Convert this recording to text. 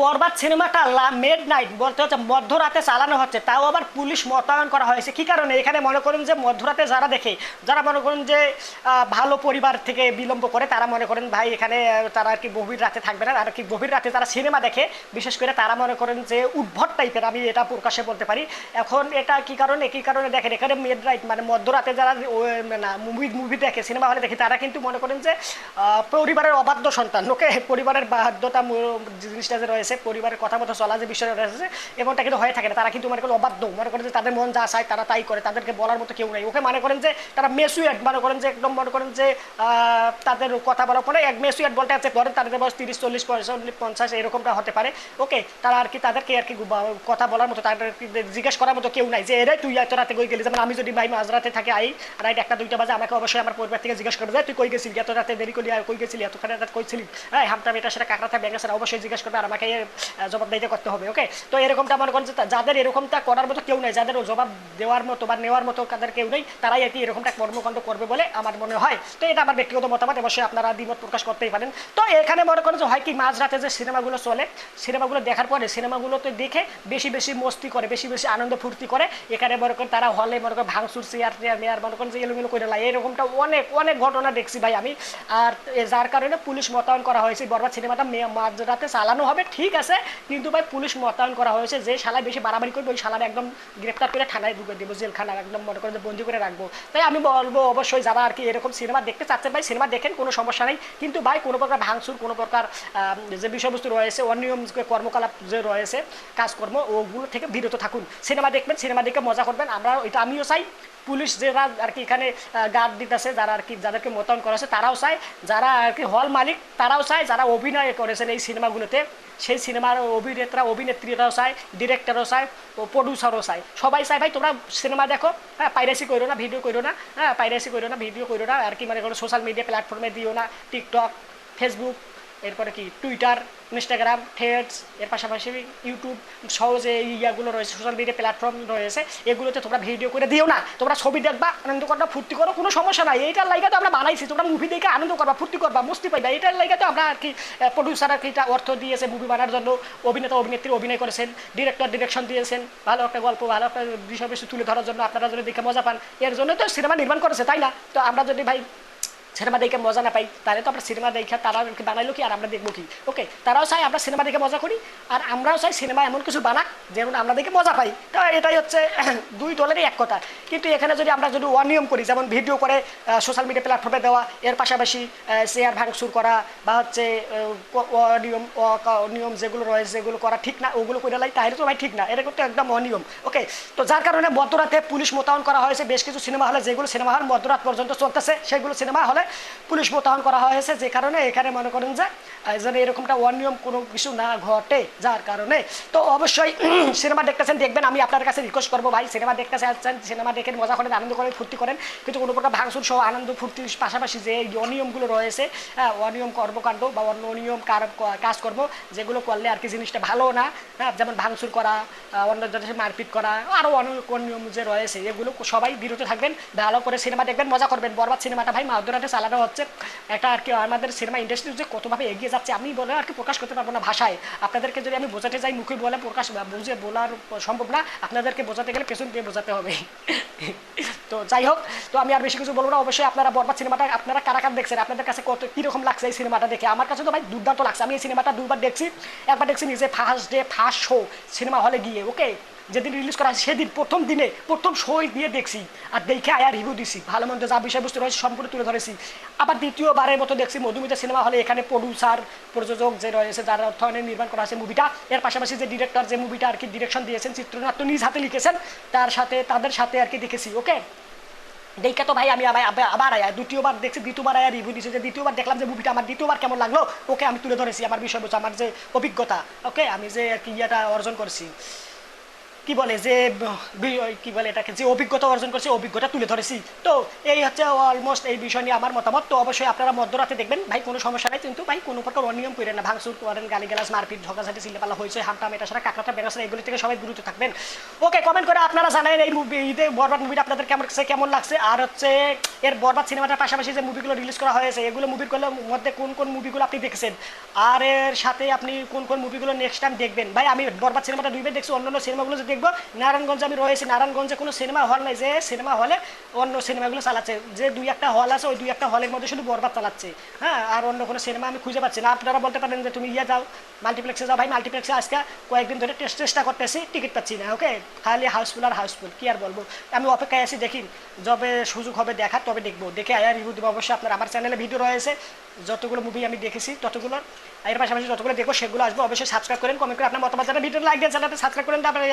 বরবাদ সিনেমাটা made night, বলতে হচ্ছে মধ্যরাতে চালানো হচ্ছে। তাও আবার পুলিশ মোতায়েন করা হয়েছে। কি কারণে? এখানে মনে করেন যে মধ্যরাতে যারা দেখে, যারা মনে করেন যে ভালো পরিবার থেকে বিলম্ব করে, তারা মনে করেন ভাই এখানে তারা আর কি গভীর রাতে থাকবে না। আর কি গভীর রাতে তারা সিনেমা দেখে, বিশেষ করে তারা মনে করেন যে উদ্ভট টাইপের, আমি এটা প্রকাশে বলতে পারি। এখন এটা কি কারণে? কি কারণে দেখেন, এখানে মেড নাইট মানে মধ্যরাতে যারা না মুভি মুভি দেখে, সিনেমা হলে দেখে, তারা কিন্তু মনে করেন যে পরিবারের অবাধ্য সন্তান লোকে পরিবারের বাধ্যতা জিনিসটা যে রয়েছে পরিবারের কথা মতো চলা যে বিষয়টা রয়েছে এমনটা কিন্তু হয়ে থাকে না। তারা কিন্তু মনে করেন অবাধ্য। মনে করেন যে তাদের মন যা চায় তারা তাই করে। তাদেরকে বলার মতো কেউ নেই। ওকে মনে করেন যে তারা মেসুয়েট মনে করেন যে একদম মনে করেন যে তাদের কথা বলার পরে এক মেসুয়েট বলতে আছে, পরে তাদের বয়স তিরিশ, চল্লিশ পঞ্চাশ এরকমটা হতে পারে। ওকে, তারা আর কি তাদেরকে আর কি কথা বলার মতো, তাদের জিজ্ঞেস করার মতো কেউ নাই। যে এরে, তুই এত রাতে কই গেলি? যেমন আমি যদি ভাই মাঝরাতে থাকে, আই রাইট একটা, দুইটা বাজে, আমাকে অবশ্যই আমার পরিবার থেকে জিজ্ঞেস করবে তুই কই গেছিলি? এত রাতে দেরি করলি, আর কই গেছিলি? এতখানে রাত কইছিলি হ্যাঁ হামটা বেটা সেটা কাকড়াতে ব্যাঙ্গা সেটা অবশ্যই জিজ্ঞেস করবে। আর আমাকে জবাব করতে হবে ওকে তো এরকমটা মনে করেন যাদের এরকমটা করার মতো কেউ নেই, যাদের জবাব দেওয়ার মতো বা নেওয়ার মতো তাদের কেউ নেই, তারাই কি এরকমটা কর্মকাণ্ড করবে বলে আমার মনে হয়। তো এটা আমার ব্যক্তিগত মতামত, অবশ্যই আপনারা দ্বিমত প্রকাশ করতেই পারেন। তো এখানে মনে করেন যে হয় কি, মাঝরাতে যে সিনেমাগুলো চলে, সিনেমাগুলো দেখার পরে সিনেমাগুলোতে দেখে বেশি বেশি মস্তি করে, বেশি বেশি আনন্দ ফুর্তি করে, এখানে মনে করেন তারা হলে মনে করেন ভাঙচুর চেয়ার টেয়ার, মেয়ার, মনে করেন যে এলোমেলো করে লাই এরকমটা অনেক অনেক ঘটনা দেখছি ভাই আমি। আর যার কারণে পুলিশ মোতায়েন করা হয়েছে, বরবাদ সিনেমাটা মাঝরাতে চালানো হবে, ঠিক আছে, কিন্তু ভাই পুলিশ মোতায়েন করা হয়েছে যে শালায় বেশি বাড়াবাড়ি করবে, ওই শালার একদম গ্রেপ্তার করে থানায় ঢুকে দেবো, জেলখানা একদম মনে করেন যে বন্দি করে রাখব। তাই আমি বলব অবশ্যই যারা আর কি এরকম সিনেমা দেখতে চাচ্ছেন ভাই, সিনেমা দেখেন, কোনো সমস্যা নেই। কিন্তু ভাই কোনো প্রকার ভাঙচুর, কোনো প্রকার যে বিষয়বস্তু রয়েছে, অনিয়ম কর্মকলাপ যে রয়েছে, কাজকর্ম, ওগুলো থেকে বিরত থাকুন। সিনেমা দেখবেন, সিনেমা দেখে মজা করবেন। আমরা এটা আমিও চাই, পুলিশ যারা আর কি এখানে গার্ড দিতেছে, যারা আর কি যাদেরকে মোতায়েন করা হয়েছে, তারাও চায়। যারা আর কি হল মালিক, তারাও চায়। যারা অভিনয় করেছেন এই সিনেমাগুলোতে, সেই সিনেমার অভিনেতা, অভিনেত্রীরাও চায় ডিরেক্টরও চায় প্রডিউসারও চায়। সবাই চায়, ভাই, তোমরা সিনেমা দেখো। হ্যাঁ পাইরেসি করো না ভিডিও করো না। হ্যাঁ পাইরেসি করো না ভিডিও করো না। আর কি মানে কোনো সোশ্যাল মিডিয়া প্ল্যাটফর্মে দিও না টিকটক ফেসবুক এরপরে কি টুইটার ইনস্টাগ্রাম থ্রেডস এর পাশাপাশি ইউটিউব সহজে ইয়াগুলো রয়েছে সোশ্যাল মিডিয়া প্ল্যাটফর্ম রয়েছে, এগুলোতে তোমরা ভিডিও করে দিও না। তোমরা ছবি দেখবা, আনন্দ করবা, ফুর্তি করো, কোনো সমস্যা নাই। এইটার লাইগা তো আমরা বানাইছি, তোমরা মুভি দেখে আনন্দ করবা, ফুর্তি করবা, মস্তি পাইবা। এইটার লাইগা তো আমরা আর কি প্রডিউসার আর কি অর্থ দিয়েছে মুভি বানার জন্য। অভিনেতা, অভিনেত্রী অভিনয় করেছেন ডিরেক্টর ডিরেকশন দিয়েছেন। ভালো একটা গল্প, ভালো একটা বিষয়বস্তু তুলে ধরার জন্য আপনারা যদি দেখে মজা পান, এর জন্য তো সিনেমা নির্মাণ করেছে, তাই না? তো আমরা যদি ভাই সিনেমা দেখে মজা না পাই, তাহলে তো আমরা সিনেমা দেখে তারা বানাইলো কি, আর আমরা দেখব কি? ওকে তারাও চাই আমরা সিনেমা দেখে মজা করি, আর আমরাও চাই সিনেমা এমন কিছু বানাক যেমন আমরা দেখে মজা পাই। তো এটাই হচ্ছে দুই দলেরই এক কথা। কিন্তু এখানে যদি আমরা যদি অনিয়ম করি, যেমন ভিডিও করে সোশ্যাল মিডিয়া প্ল্যাটফর্মে দেওয়া, এর পাশাপাশি শেয়ার ভাঙচুর করা, বা হচ্ছে অনিয়ম অনিয়ম যেগুলো রয়েছে, যেগুলো করা ঠিক না, ওগুলো করে লাই, তাহলে তো ভাই ঠিক না। এটা কিন্তু একদম অনিয়ম। ওকে তো যার কারণে মধ্যরাতে পুলিশ মোতায়েন করা হয়েছে, বেশ কিছু সিনেমা হলে যেগুলো সিনেমা হল মধ্যরাত পর্যন্ত চলতেছে, সেগুলো সিনেমা হলে পুলিশ মোতায়েন করা হয়েছে যে কারণে এখানে মনে করেন যে যেন এরকমটা অনিয়ম কোনো কিছু না ঘটে যার কারণে। তো অবশ্যই সিনেমা দেখতেছেন দেখবেন আমি আপনার কাছে রিকোয়েস্ট করব ভাই। সিনেমা দেখতে চাচ্ছেন সিনেমা দেখে মজা করেন আনন্দ করেন ফুর্তি করেন। কিন্তু কোনো প্রকার ভাঙচুর সহ আনন্দ ফুর্তির পাশাপাশি যে অনিয়মগুলো রয়েছে হ্যাঁ, অনিয়ম কর্মকাণ্ড বা অন্য অনিয়ম কার- কাজকর্ম যেগুলো করলে আর কি জিনিসটা ভালো না হ্যাঁ যেমন ভাঙচুর করা অন্য জনের মারপিট করা আরও অনেক অনিয়ম যে রয়েছে এগুলো সবাই বিরত থাকবেন ভালো করে সিনেমা দেখবেন মজা করবেন। বরবাদ সিনেমাটা ভাই মাধ্যরাতে চালানো হচ্ছে একটা আর কি আমাদের সিনেমা ইন্ডাস্ট্রি যে কতভাবে এগিয়ে যাচ্ছে আমি বলে আর কি প্রকাশ করতে পারব না ভাষায়। আপনাদেরকে যদি আমি বোঝাতে যাই মুখে বলে প্রকাশ বুঝে বলার সম্ভব না, আপনাদেরকে বোঝাতে গেলে পেছন দিয়ে বোঝাতে হবে। তো যাই হোক, তো আমি আর বেশি কিছু বলব না। অবশ্যই আপনারা বরবাদ সিনেমাটা আপনারা কারা কারা দেখছেন? আপনাদের কাছে কত, কীরকম লাগছে এই সিনেমাটা দেখে? আমার কাছে তো ভাই দুর্দান্ত লাগছে। আমি এই সিনেমাটা দুবার দেখছি, একবার দেখছি নিজে first day, first show cinema হলে গিয়ে ওকে যেদিন রিলিজ করা সেদিন, প্রথম দিনে, প্রথম শো দিয়ে দেখছি। আর দেখে আয়া রিভিউ দিছি। ভালো মন্দ যা বিষয়বস্তু রয়েছে, সম্পূর্ণ তুলে ধরেছি। আবার দ্বিতীয়বারের মতো দেখছি, মধুমিতা সিনেমা হলে এখানে প্রডিউসার প্রযোজক যে রয়েছে, যারা অর্থায়নে নির্মাণ করা আছে মুভিটা এর পাশাপাশি যে ডিরেক্টর যে মুভিটা আর কি ডিরেকশন দিয়েছেন, চিত্রনাট্য নিজ হাতে লিখেছেন, তার সাথে, তাদের সাথে আর কি দেখেছি ওকে দেখে তো ভাই, আমি আবার আয়া, দ্বিতীয়বার দেখছি, দ্বিতীয়বার আয়া রিভিউ দিয়েছি যে দ্বিতীয়বার দেখলাম যে মুভিটা আমার দ্বিতীয়বার কেমন লাগল, ওকে আমি তুলে ধরেছি, আমার বিষয়বস্তু, আমার যে অভিজ্ঞতা ওকে আমি যে আর কি ইয়েটা অর্জন করছি। কি বলে যে কি বলে এটাকে, যে অভিজ্ঞতা অর্জন করছে, অভিজ্ঞতা তুলে ধরেছি। তো এই হচ্ছে অলমোস্ট এই বিষয় নিয়ে আমার মতামত। তো অবশ্যই আপনারা মধ্যরাতে দেখবেন, ভাই কোনো সমস্যা নাই, কিন্তু ভাই কোনো প্রকার অনিয়ম করে না। ভাঙচুর করেন গালি গালাস মারপিট, ঝগড়াঝাটি, সিলেপালা হয়েছে হামটা মেটা সারা কাকড়াটা বেরোছে এগুলি থেকে সবাই দূরত থাকবেন। ওকে কমেন্ট করে আপনারা জানেন এই মুভি ঈদে বরবাদ মুভিটা আপনাদের কেমন কেমন লাগছে? আর হচ্ছে এর বরবাদ সিনেমাটার পাশাপাশি যে মুভিগুলো রিলিজ করা হয়েছে, এগুলো মুভির মধ্যে কোন কোন মুভিগুলো আপনি দেখেছেন? আর এর সাথে আপনি কোন কোন মুভিগুলো নেক্সট টাইম দেখবেন? ভাই, আমি বরবাদ সিনেমাটা দুইবার দেখছি অন্য অন্য সিনেমাগুলো যে দেখব, নারায়ণগঞ্জে আমি রয়েছি। নারায়ণগঞ্জে কোনো সিনেমা হল নাই, যে সিনেমা হলে অন্য সিনেমাগুলো চালাচ্ছে। যে দুই একটা হল আছে, ওই দুই একটা হলের মধ্যে শুধু বরবাদ চালাচ্ছে। হ্যাঁ আর অন্য কোনো সিনেমা আমি খুঁজে পাচ্ছি না। আপনারা বলতে পারেন যে তুমি ইয়ে যাও মাল্টিপ্লেক্সে যাও। ভাই মাল্টিপ্লেক্সে আজকে কয়েকদিন ধরে চেষ্টা করতেছি টিকিট পাচ্ছি না ওকে খালি হাউসফুল আর হাউসফুল কি আর বলব? আমি অপেক্ষায় আছি, দেখি, যবে সুযোগ হবে দেখার তবে দেখব? দেখে আয়া রিভিউ দেবো। অবশ্যই আপনার আমার চ্যানেলে ভিডিও রয়েছে। যতগুলো মুভি আমি দেখেছি, ততগুলো। এর পাশাপাশি যতগুলো দেখব, সেগুলো আসব। অবশ্যই সাবস্ক্রাইব করেন কমেন্ট করে আপনার মতামত ভিডিও লাইক দেন চ্যানেলটা সাবস্ক্রাইব করেন। তারপরে